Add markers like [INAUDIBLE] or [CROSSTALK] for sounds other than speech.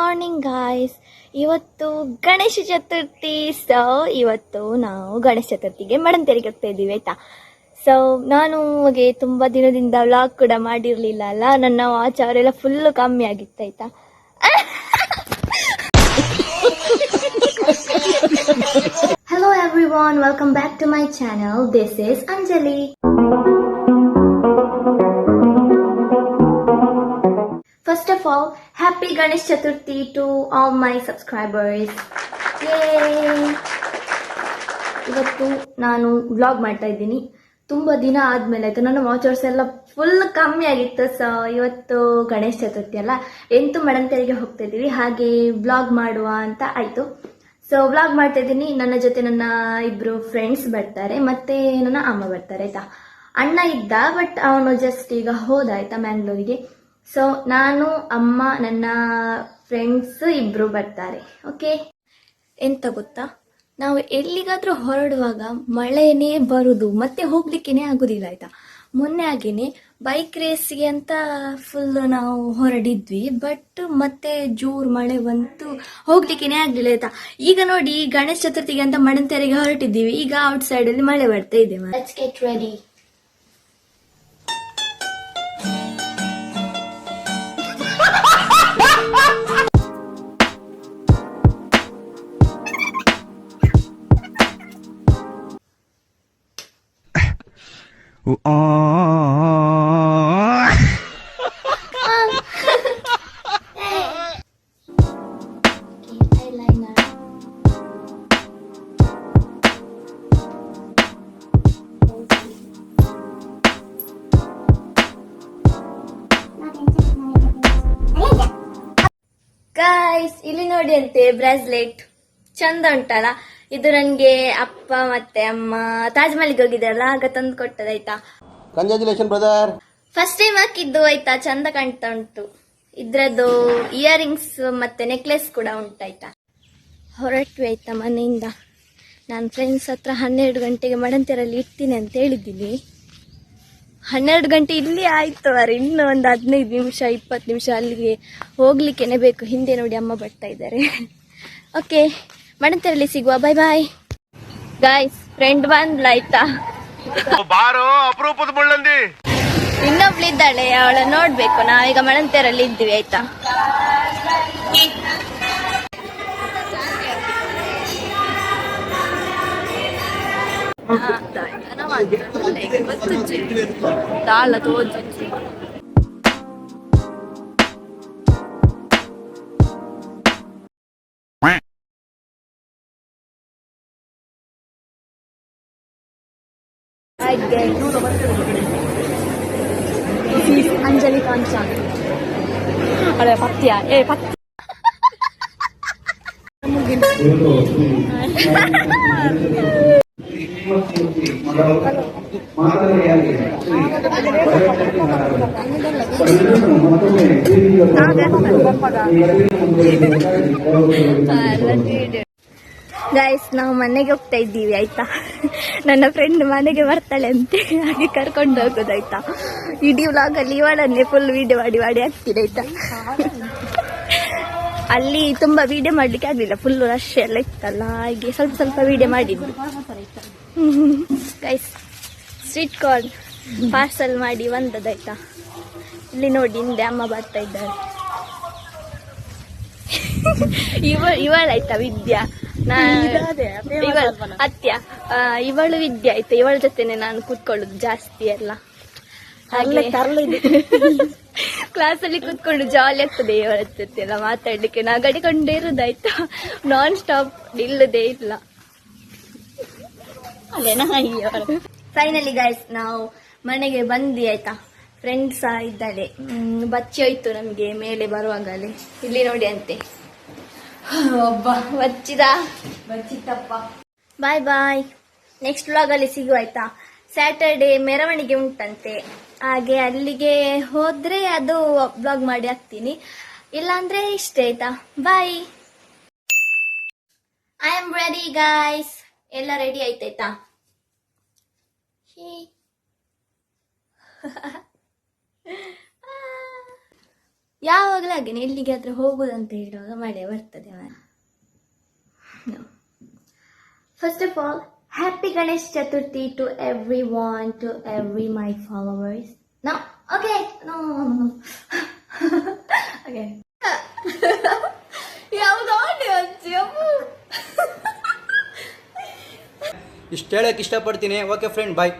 Morning guys ಇವತ್ತು Ganesha Chaturthi. So ಇವತ್ತು ನಾವು ಗಣೇಶ ಚತುರ್ಥಿಗೆ ಮಡಂತೇರಿಗೆ ಹೋಗ್ತಾ ಇದ್ದೀವಿ, ಆಯ್ತಾ? ಸೊ ನಾನು ಹಾಗೆ ತುಂಬ ದಿನದಿಂದ ವ್ಲಾಗ್ ಕೂಡ ಮಾಡಿರಲಿಲ್ಲ ಅಲ್ಲ? ನನ್ನ ವಾಚ್ ಅವರೆಲ್ಲ ಫುಲ್ಲು ಕಮ್ಮಿ ಆಗಿತ್ತು, ಆಯ್ತಾ? Hello everyone welcome back to my channel this is First of all, happy Ganesh Chaturthi to all my subscribers. Yay! ಇವತ್ತು ನಾನು ವ್ಲಾಗ್ ಮಾಡ್ತಾ ಇದ್ದೀನಿ. ತುಂಬಾ ದಿನ ಆದ್ಮೇಲೆ ಆಯ್ತು. ನನ್ನ ವಾಚರ್ಸ್ ಎಲ್ಲ ಫುಲ್ ಕಮ್ಮಿ ಆಗಿತ್ತು. ಸೊ ಇವತ್ತು ಗಣೇಶ ಚತುರ್ಥಿ ಅಲ್ಲ. ಎಂಟು ಮಡಂತರಿಗೆ ಹೋಗ್ತಾ ಇದ್ದೀವಿ. ಹಾಗೆ ಬ್ಲಾಗ್ ಮಾಡುವ ಅಂತ ಆಯ್ತು. ಸೊ ವ್ಲಾಗ್ ಮಾಡ್ತಾ ಇದ್ದೀನಿ. ನನ್ನ ಜೊತೆ ನನ್ನ ಇಬ್ರು ಫ್ರೆಂಡ್ಸ್ ಬರ್ತಾರೆ. ಮತ್ತೆ ನನ್ನ ಅಮ್ಮ ಬರ್ತಾರೆ ಆಯ್ತಾ? ಅಣ್ಣ ಇದ್ದ ಬಟ್ ಅವನು ಜಸ್ಟ್ ಈಗ ಹೋದ ಆಯ್ತಾ ಮ್ಯಾಂಗ್ಳೂರಿಗೆ ಸೊ ನಾನು, ಅಮ್ಮ, ನನ್ನ ಫ್ರೆಂಡ್ಸ್ ಇಬ್ರು ಬರ್ತಾರೆ ಓಕೆ ಎಂತ ಗೊತ್ತಾ? ನಾವು ಎಲ್ಲಿಗಾದ್ರೂ ಹೊರಡುವಾಗ ಮಳೆನೇ ಬರುದು, ಮತ್ತೆ ಹೋಗ್ಲಿಕ್ಕೇನೆ ಆಗುದಿಲ್ಲ, ಆಯ್ತಾ? ಮೊನ್ನೆ ಹಾಗೇನೆ ಬೈಕ್ ರೇಸ್ಗೆ ಅಂತ ಫುಲ್ ನಾವು ಹೊರಡಿದ್ವಿ ಬಟ್ ಮತ್ತೆ ಜೋರ್ ಮಳೆ ಬಂತು, ಹೋಗ್ಲಿಕ್ಕೇನೆ ಆಗ್ಲಿಲ್ಲ, ಆಯ್ತಾ? ಈಗ ನೋಡಿ ಗಣೇಶ ಚತುರ್ಥಿಗೆ ಅಂತ ಮಣಂತೆರೆಗೆ ಹೊರಟಿದ್ದೀವಿ, ಈಗ ಔಟ್ ಸೈಡ್ ಅಲ್ಲಿ ಮಳೆ ಬರ್ತಾ ಇದೆ ರೆಡಿ eyeliner ಗಾಯ್ಸ್ ಇಲ್ಲಿ ನೋಡಿ ಅಂತೆ ಬ್ರಾಸ್ಲೆಟ್. ಚಂದ ಉಂಟಲ್ಲ? ಇದು ನನ್ಗೆ ಅಪ್ಪ ಮತ್ತೆ ಅಮ್ಮ ತಾಜ್ ಮಹಲ್ಗೆ ಹೋಗಿದ್ರಲ್ಲ ಆಗ ತಂದು ಕೊಟ್ಟದಾಯ್ತಾ ಕಂಗ್ರ್ಯಾಚುಲೇಷನ್ ಬ್ರದರ್ ಫಸ್ಟ್ ಟೈಮ್ ಹಾಕಿದ್ದು ಆಯ್ತಾ? ಚಂದ ಕಾಣ್ತಾ ಉಂಟು. ಇದ್ರದ್ದು ಇಯರಿಂಗ್ಸ್ ಮತ್ತೆ ನೆಕ್ಲೆಸ್ ಕೂಡ ಉಂಟಾಯ್ತಾ ಹೊರಟ್ವಿ ಆಯ್ತಾ ಮನೆಯಿಂದ. ನಾನು ಫ್ರೆಂಡ್ಸ್ ಹತ್ರ ಹನ್ನೆರಡು ಗಂಟೆಗೆ ಮಡಂತೆರಲ್ಲಿ ಇರ್ತೀನಿ ಅಂತ ಹೇಳಿದ್ದೀನಿ. ಹನ್ನೆರಡು ಗಂಟೆ ಇಲ್ಲಿ ಆಯ್ತು ಅವ್ರು ಇನ್ನೂ ಒಂದು ಹದಿನೈದು ನಿಮಿಷ ಇಪ್ಪತ್ತು ನಿಮಿಷ ಅಲ್ಲಿಗೆ ಹೋಗ್ಲಿಕ್ಕೇನೆ ಬೇಕು. ಹಿಂದೆ ನೋಡಿ ಅಮ್ಮ ಬರ್ತಾ ಇದ್ದಾರೆ. [LAUGHS] ಓಕೆ ಮಡಂತೆರಲ್ಲಿ ಸಿಗುವ ಬೈ ಬಾಯ್ ಗಾಯ್ಸ್ ಫ್ರೆಂಡ್ ಬಂದ್ಲ ಆಯ್ತಾ ಬಾರೋ ಅಪರೂಪದ ಮುಳ್ಳಂದಿ. ಇನ್ನೊಬ್ಳಿದ್ದಾಳೆ ಅವಳ ನೋಡ್ಬೇಕು. ನಾವೀಗ ಮಣಂತೇರಲ್ಲಿ ಇದ್ದೀವಿ ಆಯ್ತಾ? like this. This is Anjali Ada Eh, guys ನಾವು ಮನೆಗೆ ಹೋಗ್ತಾ ಇದ್ದೀವಿ, ಆಯ್ತಾ? ನನ್ನ ಫ್ರೆಂಡ್ ಮನೆಗೆ ಬರ್ತಾಳೆ ಅಂತ. ಹಾಗೆ ಕರ್ಕೊಂಡು ಹೋಗೋದಾಯ್ತಾ ಇಡೀ ವ್ಲಾಗ್ ಅಲ್ಲಿ ಇವಳನ್ನೇ ಫುಲ್ ವೀಡಿಯೋ ಮಾಡಿ ಮಾಡಿ ಹಾಕ್ತೀನಿ, ಆಯ್ತಾ? ಅಲ್ಲಿ ತುಂಬ ವೀಡಿಯೋ ಮಾಡ್ಲಿಕ್ಕೆ ಆಗಲಿಲ್ಲ ಫುಲ್ ರಶ್ ಎಲ್ಲ ಇತ್ತಲ್ಲ, ಹಾಗೆ ಸ್ವಲ್ಪ ಸ್ವಲ್ಪ ವೀಡಿಯೋ ಮಾಡಿದ್ದು ಗೈಸ್ ಸ್ವೀಟ್ ಕಾರ್ನ್ ಪಾರ್ಸಲ್ ಮಾಡಿ ಬಂದದಾಯ್ತಾ ಇಲ್ಲಿ ನೋಡಿ, ಹಿಂದೆ ಅಮ್ಮ ಬರ್ತಾ ಇದ್ದಾರೆ. ಇವ ಇವಳಾಯ್ತಾ, ವಿದ್ಯಾ? [LAUGHS] ಇವಳು ಅತ್ಯ ಇವಳು ವಿದ್ಯೆ ಆಯ್ತು. ಇವಳ ಜೊತೆನೆ ನಾನು ಕೂತ್ಕೊಳ್ಳುದು ಜಾಸ್ತಿ ಎಲ್ಲ. ಹಾಗೆ. ಕ್ಲಾಸ್ [LAUGHS] ಅಲ್ಲಿ ಕೂತ್ಕೊಂಡು ಜಾಲಿ ಆಗ್ತದೆ ಇವಳ ಜೊತೆ ಎಲ್ಲ ಮಾತಾಡ್ಲಿಕ್ಕೆ. ನಾ ಗಡಿಕೊಂಡೇ ಇರುದಾಯ್ತಾ? ನಾನ್ ಸ್ಟಾಪ್ ನಿಲ್ಲದೇ ಇಲ್ಲ. ಫೈನಲಿ ಗೈಸ್ ನಾವು ಮನೆಗೆ ಬಂದಿ ಆಯ್ತಾ? ಫ್ರೆಂಡ್ಸ್ ಇದ್ದಾಳೆ. ಬಚ್ಚಿ ಹೋಯ್ತು ನಮ್ಗೆ ಮೇಲೆ ಬರುವಾಗಲೇ. ಇಲ್ಲಿ ನೋಡಿ ಅಂತೆ. ಒಬ್ಬ ಬಚ್ಚಿದ ಬಚ್ಚಿತ್ತಪ್ಪ ಬಾಯ್ ಬಾಯ್ ನೆಕ್ಸ್ಟ್ ವ್ಲಾಗ್ ಅಲ್ಲಿ ಸಿಗುವ ಆಯ್ತಾ ಸ್ಯಾಟರ್ಡೆ ಮೆರವಣಿಗೆ ಉಂಟಂತೆ. ಹಾಗೆ ಅಲ್ಲಿಗೆ ಹೋದ್ರೆ ಅದು ಬ್ಲಾಗ್ ಮಾಡಿ ಹಾಕ್ತೀನಿ. ಇಲ್ಲಾಂದ್ರೆ ಇಷ್ಟೇ ಆಯ್ತಾ? Bye I am ready guys ಎಲ್ಲ ರೆಡಿ ಆಯ್ತಾಯ್ತಾ? [LAUGHS] ಹೇ ಯಾವಾಗಲೂ ಹಾಗೇನೆ ಎಲ್ಲಿಗೆ ಹತ್ರ ಹೋಗುದಂತ ಹೇಳುವಾಗ ಮಳೆ ಬರ್ತದೆ first of all happy Ganesh Chaturthi to every one to every my followers ನಾ ಓಕೆ ಓಕೆ ಯಾವುದೋ ಇಷ್ಟು ಹೇಳಕ್ಕೆ ಇಷ್ಟಪಡ್ತೀನಿ. Okay friend bye